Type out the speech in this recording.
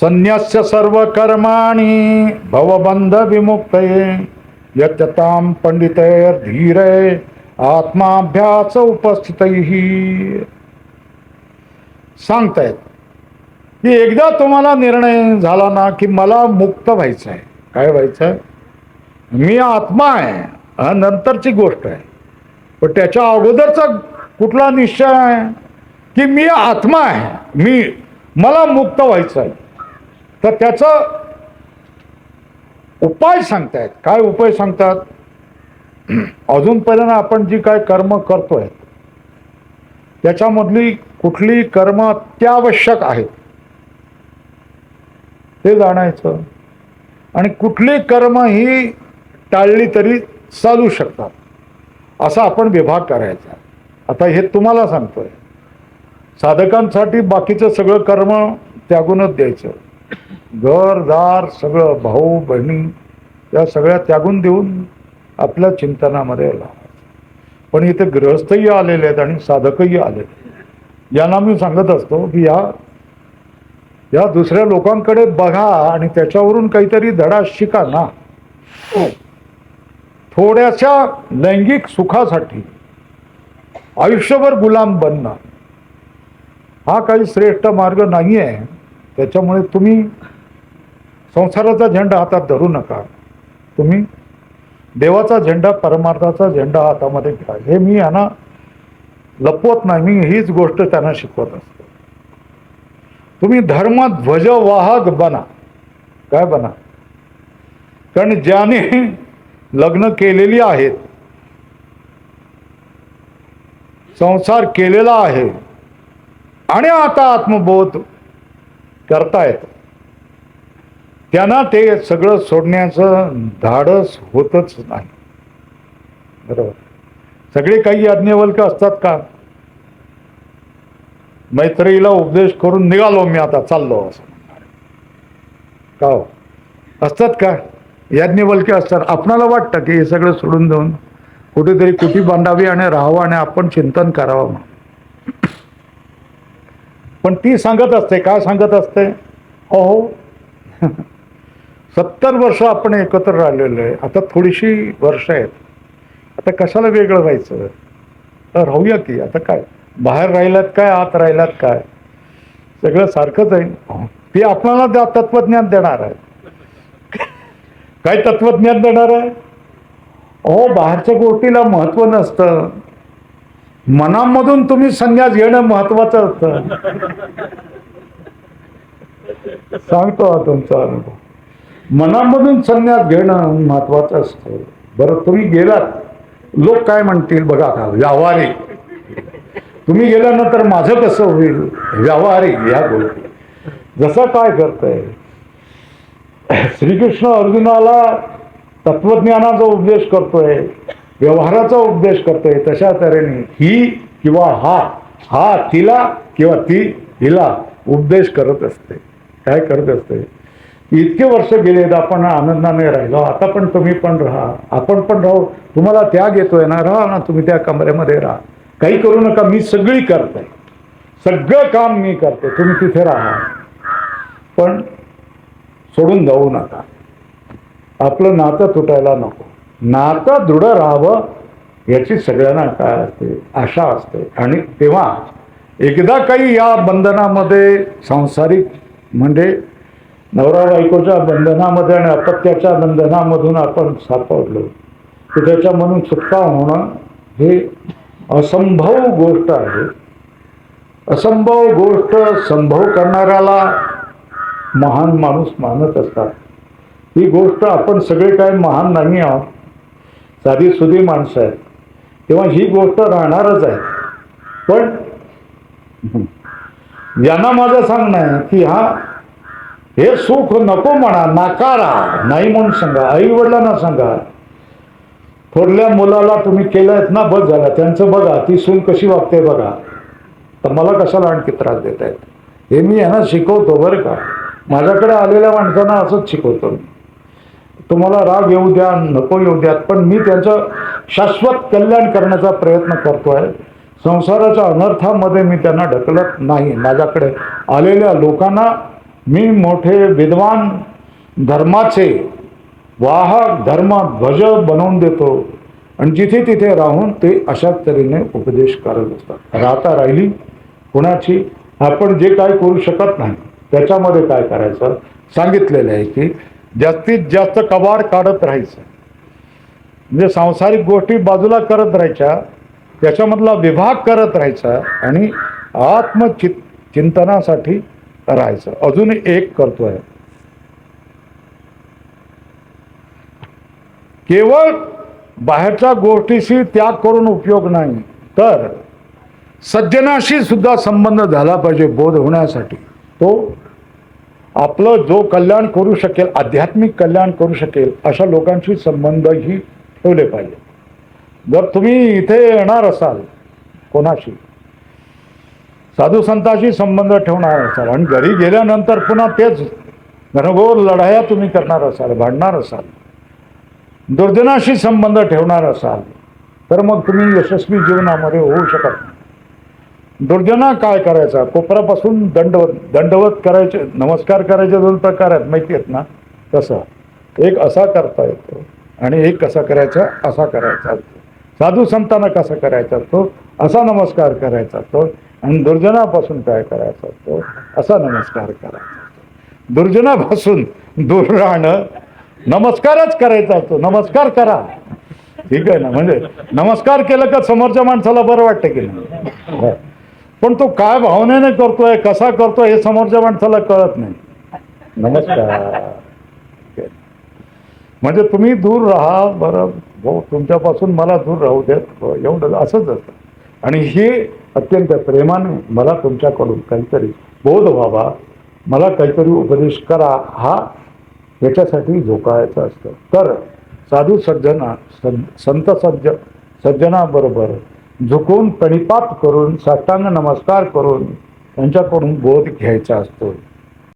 संन्यस्य सर्व कर्माणी भवबंध विमुक्तये यत्यताम पंडितैर धीरे आत्माभ्यास उपस्थितही सांगतायत की एकदा तुम्हाला निर्णय झाला ना की मला मुक्त व्हायचं आहे काय व्हायचं आहे मी आत्मा आहे हा नंतरची गोष्ट आहे. पण त्याच्या अगोदरचा कुठला निश्चय आहे? की मी आत्मा आहे मी मला मुक्त व्हायचं आहे तर त्याचं उपाय सांगतायत. काय उपाय सांगतात? अजूनपर्यंत आपण जी काय कर्म करतोय त्याच्यामधली कुठली कर्म अत्यावश्यक आहेत ते जाणायचं. आणि कुठली कर्म ही टाळली तरी चालू शकतात. असा आपण विभाग करायचा. आता हे तुम्हाला सांगतोय. साधकांसाठी बाकीचं सगळं कर्म त्यागूनच द्यायचं. घरदार सगळं भाऊ बहिणी या सगळ्या त्यागून देऊन आपल्या चिंतनामध्ये आला. पण इथे ग्रहस्थही आलेले आहेत आणि साधकही आले आहेत यांना मी सांगत असतो की या या दुसऱ्या लोकांकडे बघा आणि त्याच्यावरून काहीतरी धडा शिका ना. थोड्याशा लैंगिक सुखासाठी आयुष्यभर गुलाम बनणं हा काही श्रेष्ठ मार्ग नाही आहे त्याच्यामुळे तुम्ही संसाराचा झेंडा हातात धरू नका. तुम्ही देवाचा झेंडा परमार्थाचा झेंडा हातामध्ये घ्या. हे मी यांना लपवत नाही. मी हीच गोष्ट त्यांना शिकवत असतो. तुम्ही धर्म ध्वजवाहक बना. काय बना? कारण ज्याने लग्न केलेली आहेत संसार केलेला आहे आणि आता आत्मबोध करतायत. त्यांना ते सगळं सोडण्याचं धाडस होतच नाही. बरोबर. सगळे काही याज्ञवल्क असतात का? मैत्रीला उपदेश करून निघालो मी आता चाललो असं म्हणणार. का हो? असतात का? याज्ञवल्के असतात. आपणाला वाटतं की हे सगळं सोडून देऊन कुठेतरी कुठे बांधावी आणि राहावं आणि आपण चिंतन करावं म्हणून. पण ती सांगत असते काय सांगत असते? अहो सत्तर वर्ष आपण एकत्र राहिलेलो आहे. आता थोडीशी वर्ष आहेत. आता कशाला वेगळं व्हायचं? तर राहूया की आता काय? बाहेर राहिलात काय आत राहिलात काय? सगळं सारखंच आहे. ती आपल्याला त्या तत्वज्ञान देणार आहे. काय तत्वज्ञान देणार आहे? अहो बाहेरच्या गोष्टीला महत्त्व नसतं. मनामधून तुम्ही संन्यास घेणं महत्वाचं असतं. सांगतो हा तुमचा अनुभव. मनामधून संन्यास घेणं महत्वाचं असतं. बरं तुम्ही गेलात. लोक काय म्हणतील? बघा का व्यावहारिक तुम्ही गेल्यानंतर माझं कसं होईल? व्यावहारिक या गोष्टी. जसं काय करतंय? श्रीकृष्ण अर्जुनाला तत्वज्ञानाचा उपदेश करतोय. व्यवहाराचा उपदेश करतोय तशा तऱ्हेने ही किंवा हा हा तिला किंवा ती हिला उपदेश करत असते. काय करत असते? इतके वर्ष गेलेत आपण आनंदाने राहिलो. आता पण तुम्ही पण राहा. आपण पण राहू. तुम्हाला त्याग येतोय ना राहा ना तुम्ही त्या कमरेमध्ये राहा. काही करू नका मी सगळी करते सगळं काम मी करते. तुम्ही तिथे राहा. पण सोडून जाऊ नका. आपलं नातं तुटायला नको. नातं दृढ राहावं याची सगळ्यांना काय असते? आशा असते. आणि तेव्हा एकदा काही या बंधनामध्ये सांसारिक म्हणजे नवरा बायकोच्या बंधनामध्ये आणि अपत्याच्या बंधनामधून आपण सापडलो की त्याच्यामधून सुटका होणं हे असंभव गोष्ट आहे. असंभव गोष्ट संभव करणाऱ्याला महान माणूस मानत असतात. ही गोष्ट आपण सगळे काय महान नाही आहोत. साधी सुधी माणसं आहेत. तेव्हा ही गोष्ट राहणारच आहे. पण यांना माझं सांगणं आहे की हा हे सुख नको म्हणा नाकारा. नाही म्हणून सांगा. आई वडिलांना सांगा. थोरल्या मुलाला तुम्ही केलं ना बस झाला. त्यांचं बघा ती सून कशी वागते बघा. तर मला कशाला आणखी त्रास देत आहेत हे मी यांना शिकवतो बरं का. माझ्याकडे आलेल्या माणसांना असंच शिकवतो मी. तुम्हाला राग येऊ द्या नको येऊ द्यात पण मी त्यांचं शाश्वत कल्याण करण्याचा प्रयत्न करतो आहे संसाराच्या अनर्थामध्ये मी त्यांना ढकलत नाही. माझ्याकडे आलेल्या लोकांना मी मोठे विद्वान धर्माचे वाहक धर्म ध्वज बनवून देतो. आणि जिथे तिथे राहून ते अशाच तऱ्हेने उपदेश करत असतात. राहता राहिली कुणाची? आपण जे काय करू शकत नाही त्याच्यामध्ये काय करायचं? सांगितलेलं आहे की जास्तीत जास्त कबाड काढत राहायचं. म्हणजे सांसारिक गोष्टी बाजूला करत राहायच्या त्याच्यामधला विभाग करत राहायचा आणि आत्मचित चिंतनासाठी राहायचं. अजून एक करतोय. केवळ बाहेरच्या गोष्टीशी त्याग करून उपयोग नाही तर सज्जनाशी सुद्धा संबंध झाला पाहिजे बोध होण्यासाठी. तो आपलं जो कल्याण करू शकेल आध्यात्मिक कल्याण करू शकेल अशा लोकांशी संबंधही ठेवले पाहिजे. जर तुम्ही इथे येणार असाल कोणाशी साधू संतांशी संबंध ठेवणार असाल आणि घरी गेल्यानंतर पुन्हा तेच घनघोर लढाया तुम्ही करणार असाल भांडणार असाल दुर्जनाशी संबंध ठेवणार असाल तर मग तुम्ही यशस्वी जीवनामध्ये होऊ शकत नाही. दुर्जना काय करायचा? कोपरापासून दंडवत दंडवत करायचे नमस्कार करायचे दोन प्रकार आहेत माहिती आहेत ना? तसं. एक असा करता येतो आणि एक कसा करायचा? असा करायचा असतो. साधू संतांना कसा करायचा असतो? असा नमस्कार करायचा असतो. आणि दुर्जनापासून काय करायचा असतो? असा नमस्कार करायचा असतो. दुर्जनापासून दूर राहणं नमस्कारच करायचा असतो. नमस्कार करा. ठीक आहे ना? म्हणजे नमस्कार केलं का समोरच्या माणसाला बरं वाटतं की नाही? पण तो काय भावनेने करतोय कसा करतोय हे समोरच्या माणसाला कळत नाही. नमस्कार. म्हणजे तुम्ही दूर राहा बरं भाऊ तुमच्यापासून मला दूर राहू देत एवढं असंच असतं. आणि हे अत्यंत प्रेमाने मला तुमच्याकडून काहीतरी बोध व्हावा मला काहीतरी उपदेश करा हा याच्यासाठी झोकायचं असतं. तर साधू सज्जना संत सज्ज सज्जनाबरोबर झुकून प्रणिपात करून साष्टांग नमस्कार करून त्यांच्याकडून बोध घ्यायचा असतो.